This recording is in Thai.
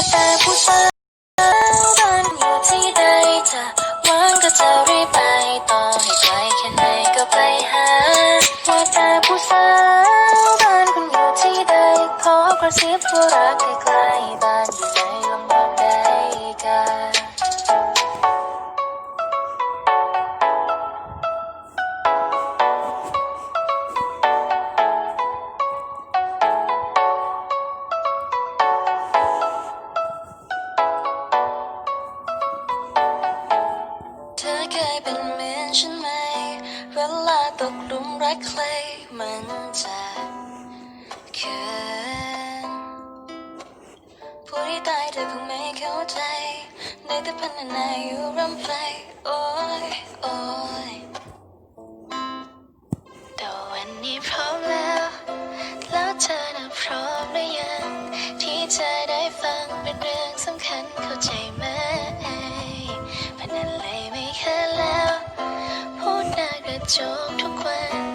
ว่าแต่ผู้สาวบ้านอยู่ที่ใดเธอว่างก็จะรีบไปต่อให้ไกลแค่ไหนก็ไปหาว่าแต่ผู้สาวบ้านคุณอยู่ที่ใดขอกระซิบว่ารักใกล้ๆบ้านอยู่ อเคยเป็นเหมือนฉันไหม เวลาตกหลุมรักใครมันจะเขินผู้ที่ตายเธอคงไม่เข้าใจ ในแต่พันนาอยู่รำไปโอ้ยโอ้ยแต่วันนี้พร้อมแล้ว แล้วเธอน่ะพร้อมหรือยัง ที่จะได้ฟังเป็นเรื่องสำคัญ Chúc.